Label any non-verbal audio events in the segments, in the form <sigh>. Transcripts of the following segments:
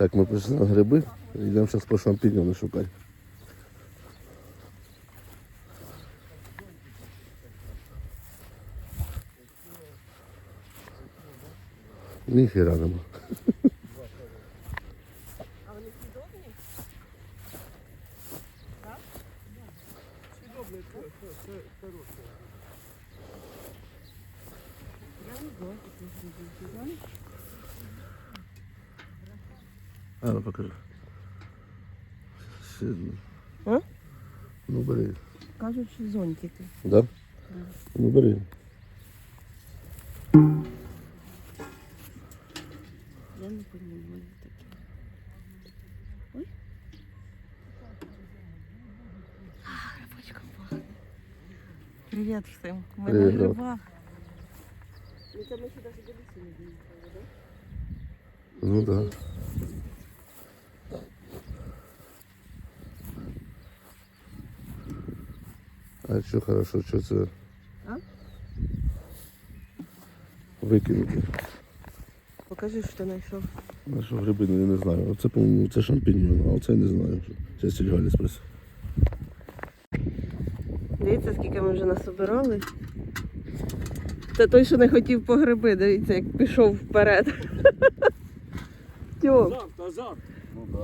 Так, ми прийшли на гриби, йдемо зараз по шампіньони шукати. Ніхіра нема. Сильно. А? Ну бери. Кажуть, що зонтики. Да? Ну бери. Я не розумію таке. Ой. А, грибочком пахне. Привіт всім. Ми Привіт. на грибах. Ну, це ми сюди сюди не доїхали, так? Ну да. А що хорошо, що це А? викинути? Покажи, що ти знайшов. А що гриби, ну, я не знаю. Оце, по-моєму, це шампіньйон, а оце я не знаю. Зараз тільки Галі спросив. Дивіться, скільки ми вже насобирали. Це той, що не хотів по гриби, дивіться, як пішов вперед. Тьом.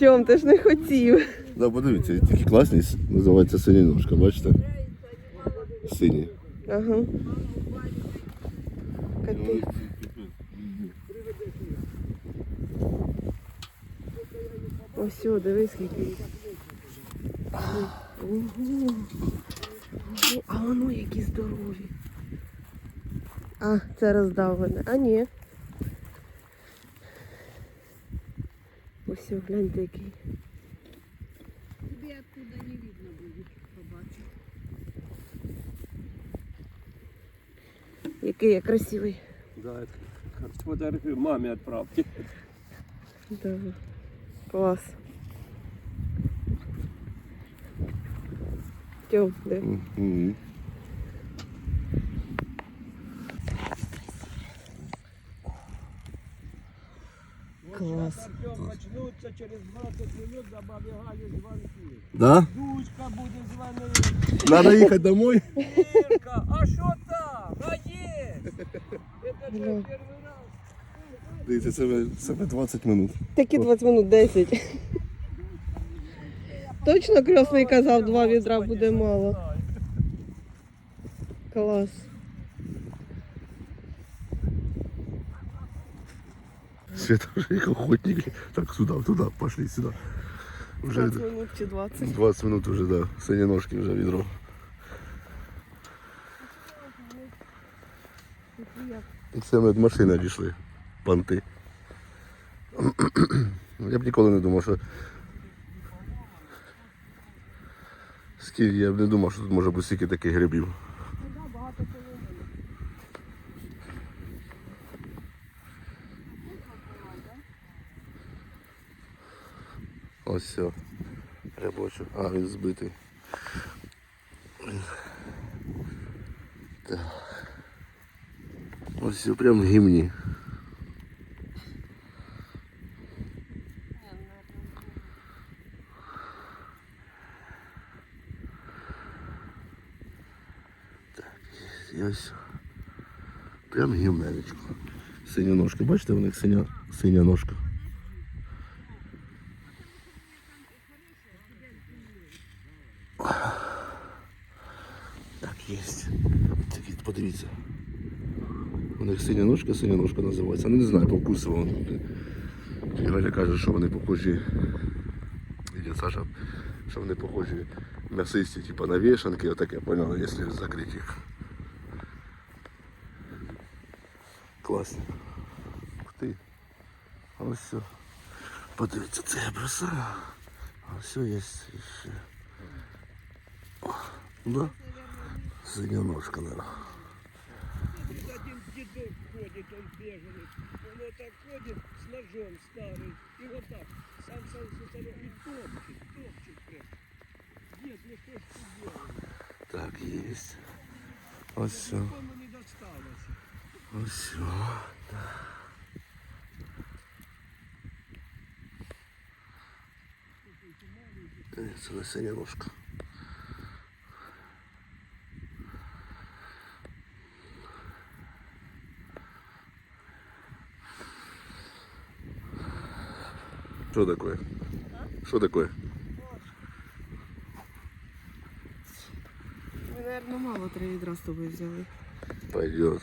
Тьом, ти ж не хотів. Да, подивіться, такі класні, називається синя ножка, бачите? Сині. Ага. Капець. Ось, о, дивись, скільки. Ого. Ого. А воно які здорові. А, це роздавлене. А ні. Ось, о, гляньте який. Який я красивий. Да, это как фотографию маме отправьте. Да. Класс. Артем начнутся через 20 минут, забегали звонки. Да? Дучка будет звонить. Надо їхати домой. Ирка, а что там? А Дивіться, це, це 20 минут. Такі 20 минут 10. Точно кресний казав, два відра буде мало. Клас. Света вже як охотник. Так, сюди, туди, пошли сюди. Вже 20 минут чи 20. 20 минут вже, да. Сині ножки вже відро. Це ми від машини дійшли. Панти. Я б ніколи не думав, що. Скільки я б не думав, що тут може бути стільки таких грибів. Ось все. Рябочок. А, він збитий. Так. Ось все прям в гімні. Так, і ось. Прям гімненечко. Синя ножка. Бачите, у них синя, синя ножка. У них синя ножка, синя ножка називається. Ну не знаю, по вкусу вони. І Галя каже, що вони похожі. Іде Саша, що вони похожі м'ясисті, типу на вішанки, отаке, поняла, якщо закрити їх. Класно. Ух ти. А Ось все. Подивіться, це я бросаю. А все є ще. О, да? Синя ножка, наверное. там бегали. Воно так ходить з ножом старий. І отак. Сам сам все себе і топчить, топчить прям. Є, ну що ж тут делаємо. Так, є. Ось все. Нікому не досталося. Ось все. Це лисеня рожка. Ножка. Що таке? Що таке? Ми, мабуть, мало три відра з тобою взяли. Пойдет.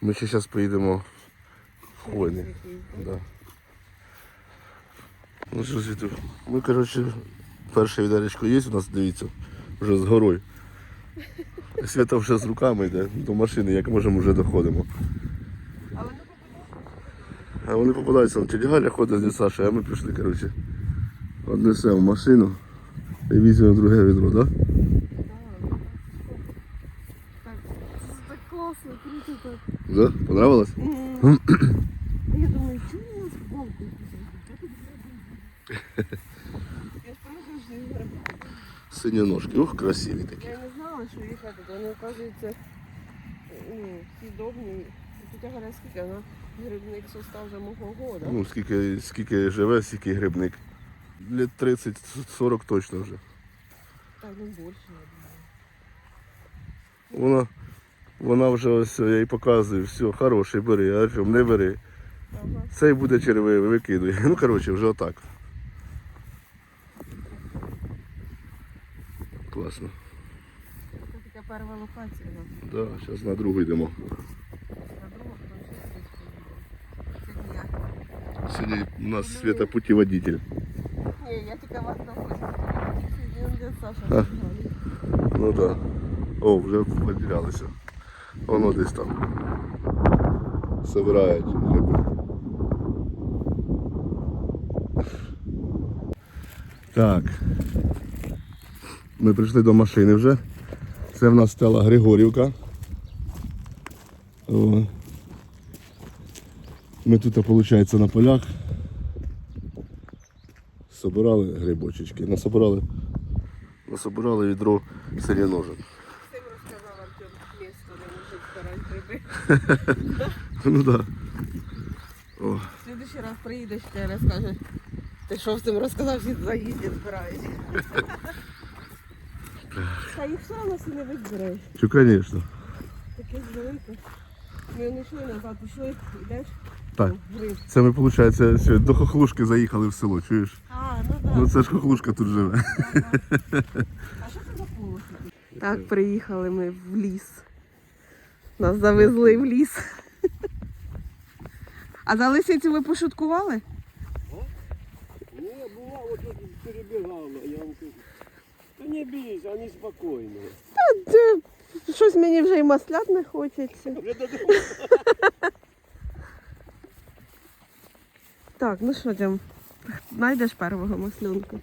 Ми ще зараз поїдемо в хвойний. Да. Ну що, Світу, ми, коротше, перше відеречко є у нас, дивіться, вже з горою. Свята вже з руками йде до машини, як можемо вже доходимо. А вони попадаються, там тетя Галя ходить зі Сашою, а ми пішли, коротше. Однесемо машину і візьмемо друге відро, так? Да? Так, класно, круто так. Да? Понравилось? <clears throat> Я думаю, чому у нас балку? Я ж. Сині ножки, ух, красиві такі. Я не знала, що їх это, вони, оказується, ну, съедобні. Тетя Галя скільки, вона грибник состав вже мого года. Ну, скільки, скільки живе, скільки грибник. Лет 30-40 точно вже. Так, ну більше, я думаю. Вона, вона вже ось, я їй показую, все, хороший, бери, а не бери. Ага. Цей буде червивий, викидує. Ну, коротше, вже отак. Класно. Це така перша локація. да. Да, зараз на другу йдемо. На другу, потім ще десь поїдемо. Сьогодні у нас Свята путіводитель. Ні, я тільки вас Саша. Ну так. Да. О, вже поділялися. Воно десь там. Собирають гриби. Так. Ми прийшли до машини вже. Це в нас стала Григорівка. О. Ми тут, виходить, на полях. Собирали грибочечки. Насобирали, насобирали відро синяножок. Всім розказав Артем місто, де мужик збирає гриби. Ну так. Да. О, В следующий раз приїдеш, ти розкажеш. Ти що з цим розказав, всі заїздять збирають. <laughs> Та їх все одно всі не визбираєш. що, звісно. Таке велике. Ми не йшли назад, пішли, йдеш. Так. Це ми, виходить, до хохлушки заїхали в село, чуєш? А, ну так. Ну це ж хохлушка тут живе. А що це за полос? Так, приїхали ми в ліс. Нас завезли в ліс. А за лисицю ви пошуткували? Не, була, вот тут перебегала, я вам кажу. Та не бійся, вони спокійно. Це, щось мені вже і маслят не хочеться. Вже додому. Так, ну що там, знайдеш первого маслюнка?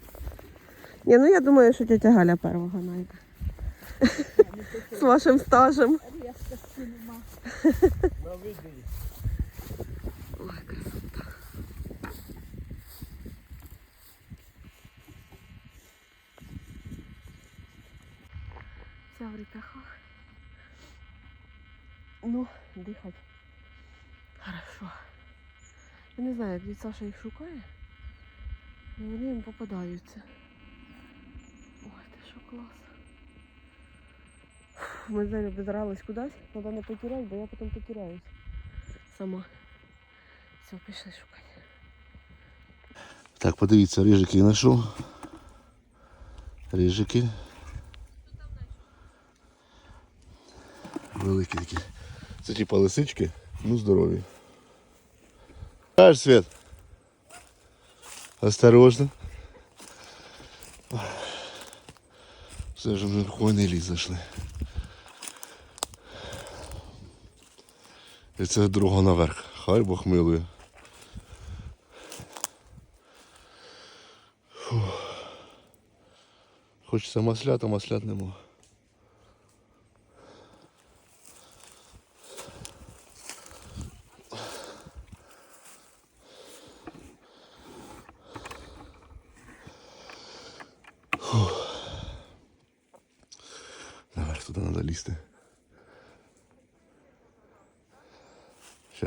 Ні, ну я думаю, що тетя Галя первого знайде. З вашим стажем. Ой, красота. Вся в рітахах. Ну, дихать. Я не знаю, як дід Саша їх шукає. але Вони їм попадаються. Ой, це що клас. Ми зараз збирались кудись, треба не потеряти, бо я потім потеряюсь сама. Все, пішли шукати. Так, подивіться, рижики знайшов. Рижики. Великі такі. Це типа лисички, ну здорові. Кажеш, Свет? Осторожно. Все ж ми в хвойний ліс зайшли. І це дорога наверх. Хай Бог милує. Хочеться маслята, маслят нема.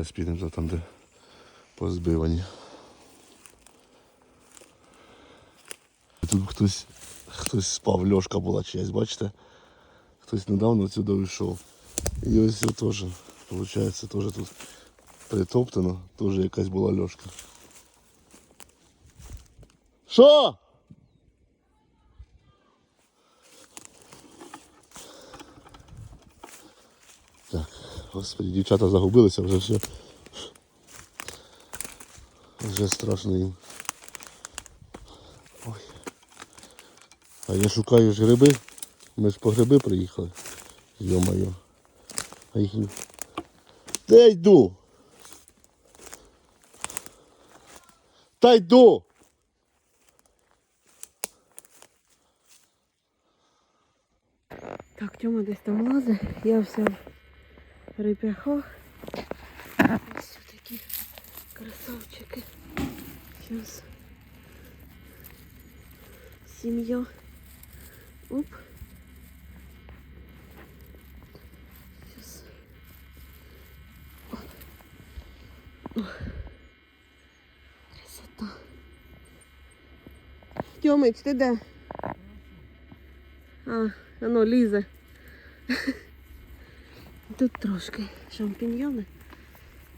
Зараз підемо там, де позбивані. І тут хтось, хтось спав, льошка була чиясь, бачите? Хтось недавно сюди вийшов. І ось це теж, виходить, теж тут притоптано, теж якась була льошка. Що? Господи, дівчата загубилися вже все. Вже страшно їм. Ой. А я шукаю ж гриби. Ми ж по гриби приїхали. Йо-моє. А їх... Де йду? Та йду! Так, Тьома десь там лазить, я вся в реп'яхах. Ось такі красавчики. Зараз. Сім'я. Оп. Зараз. Красота. Тьомич, ти де? А, воно лізе. <laughs> Тут трошки шампіньйони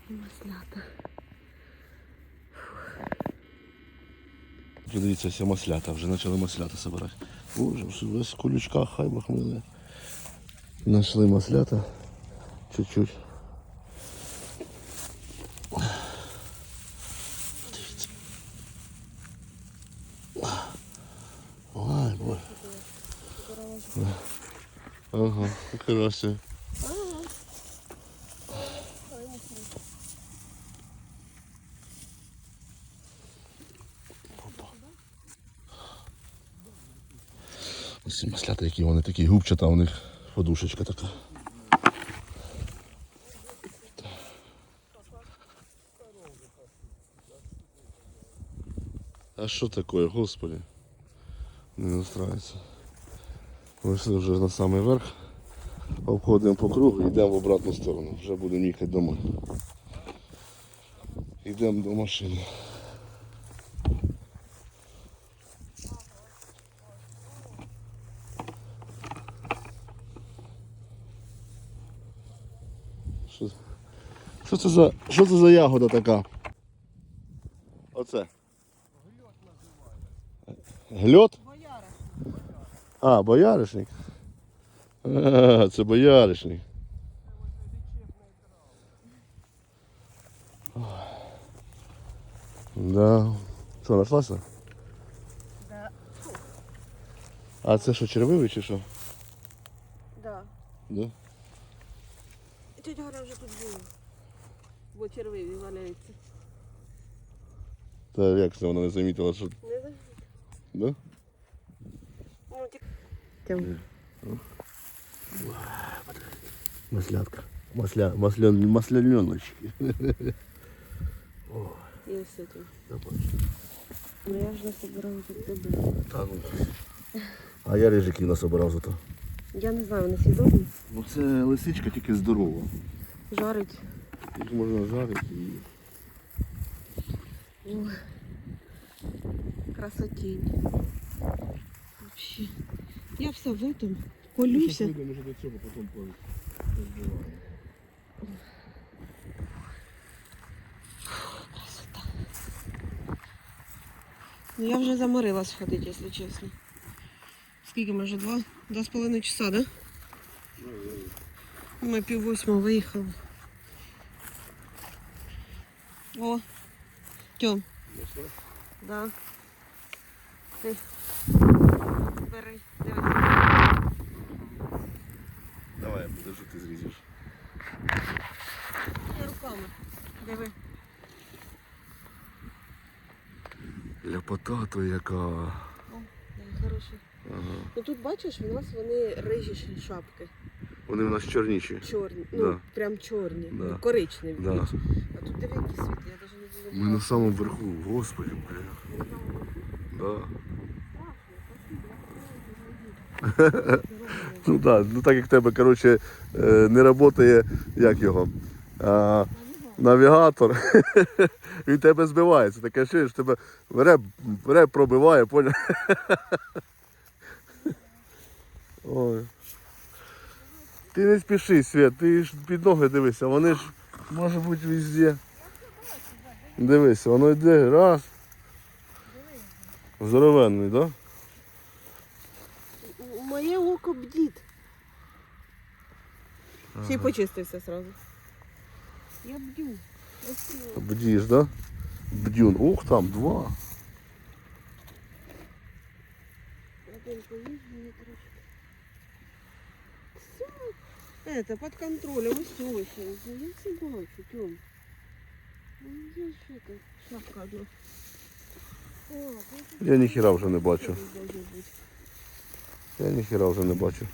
і маслята. Дивіться, маслята, вже почали маслята збирати. Боже, весь в колючках хай махмили. Знайшли маслята. Чуть-чуть. Дивіться. Ой, боже. Ага, краще. Ось маслята, які вони такі губчата, у них подушечка така. А що таке, господи? Не настрається. Вийшли вже на самий верх, обходимо по кругу і йдемо в обратну сторону. Вже будемо їхати домой. Йдемо до машини. Що, що це за. Що це за ягода така? Оце. Гльот? А, бояришник. А, це бояришник. Да. Що, нашлася? Да. А це що, червивий чи що? Да. Да? Тетя Галя вже тут була. Бо червиві валяються. Та як це вона не замітила, що. Не знаю. Да? Ну, ті- Тьом. Маслятка. Масля, масля, масляненочки. І все тут. Ну я вже собирала тут додому. Та ну. А я рижиків насобирав зато. Я не знаю, вони свідомі. Ну це лисичка тільки здорова. Жарить. Їх можна жарити і. Ой. Красотінь. Вообще. Я вся в этом. Колюся. вже до цього, потім розбиваємо. Красота. Ну я вже заморилась ходити, якщо чесно. Скільки ми вже два? Два з половиною часа, да? Ми пів восьмого виїхали. О, Тьом. Да. Ти. Бери, дивись. Давай, подержу, ти зрізеш. Я руками. Диви. Ляпота то яка. О, диви, хороший. Ага. Ну тут бачиш, в нас вони рижі шапки. Вони в нас чорніші. Чорні. Да. Ну, прям чорні. Да. Ну, коричневі. Да. більше. А тут диви, які світлі, я навіть не Ми на самому верху, господи, бля. Да. Ну так, ну так як в тебе, коротше, е, не працює, як його. А, Навігатор. <laughs> Він тебе збивається. Таке чуєш, тебе реп, реп пробиває, поняв? <laughs> Ой. Ти не спіши, Свет, ти ж під ноги дивися, вони ж може бути везде. Дивися, воно йде раз. Здоровенний, так? Да? Моє око бдіт. Ще й почистився сразу. Я бдю. Його. Бдіж, да? Бдюн. Ух, там два. Один поїж мені трошки. Все. Это, под контролем, ось ось. Я все бачу, Тьом. Ну, є що там? Шапка одна. О, Я ніхіра вже не бачу. це должно бути. Я ніхіра вже не бачу.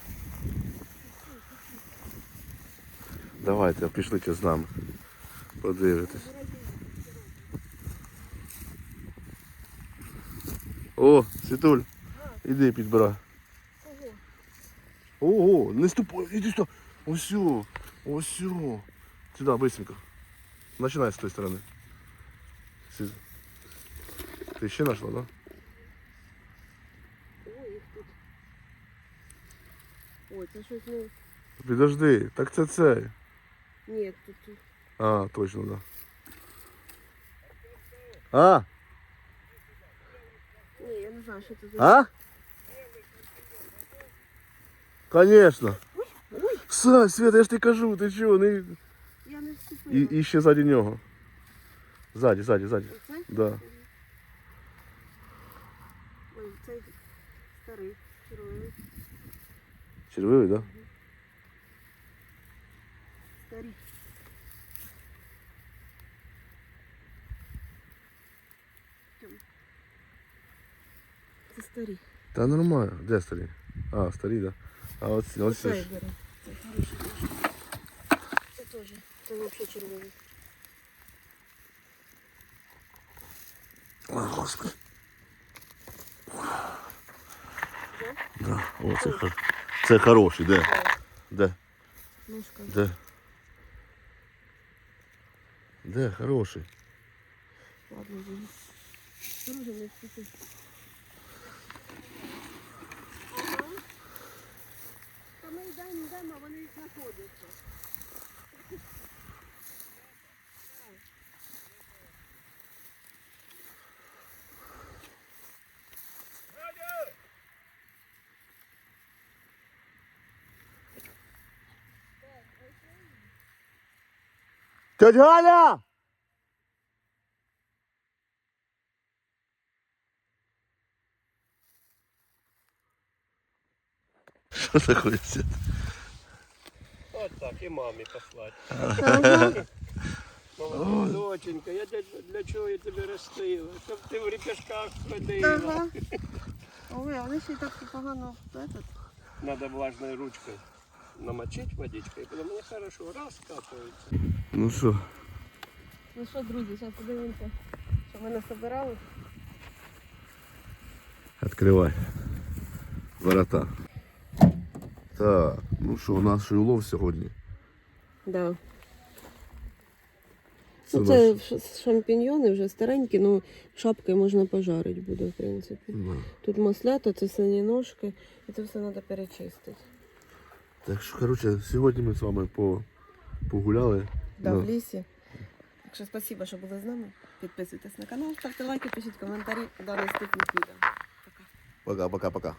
Давайте, пішлите з нами. Подивитись. О, Світуль, іди підбирай. Ого, не ступай, іди сюди. Ось, сю, ось. сю. Сюди, быстренько. Начинай з тої сторони. Сі- Ти ще знайшла, так? Да? Ой, їх тут. Ой, це щось не... Підожди, так це цей. Ні, тут... тут. А, точно, да. А? Ні, я не знаю, що це за... А? Конечно. Са, Света, я ж ти кажу, ти чого? Не... Я не вступила. І, і ще ззаді нього. Ззаді, ззаді, ззаді. Оце? Да. Ой, цей старий, червоний. Червивий, да? Старий. Тьом. Це старий. Та нормально. Де старі? А, старі, да. А от, ось. Це хороший. Це теж. Це взагалі червоний. Ой, господи. Да, о, це, хор- це хороший, де? Де? Ножка. Де? Де хороший? Ладно, не вступи. Та ми йдемо, йдемо, а вони знаходяться. Тетя Галя! Що таке? Свет? От так, і мамі послати. Ага. Доченька, я для, для чого я тебе ростила? Щоб ти в ріпешках ходила. Ага. Ой, а вони ще й так погано этот. Надо влажною ручкою намочить водичкою, і мені хорошо раз капається. Ну що, Ну що, друзі, зараз подивимося, що ми насобирали. відкривай. Ворота. Так, ну що, ще улов сьогодні. Да. Це Ну, це шампіньйони вже старенькі, ну шапки можна пожарити буде, в принципі. Да. Тут маслята, це сині ножки, і це все треба перечистити. Так що, коротше, сьогодні ми з вами по, погуляли. Да, Да. в лісі. Так що спасибо, що були з нами. Підписуйтесь на канал, ставте лайки, пишіть коментарі до наступних відео. Пока-пока-пока.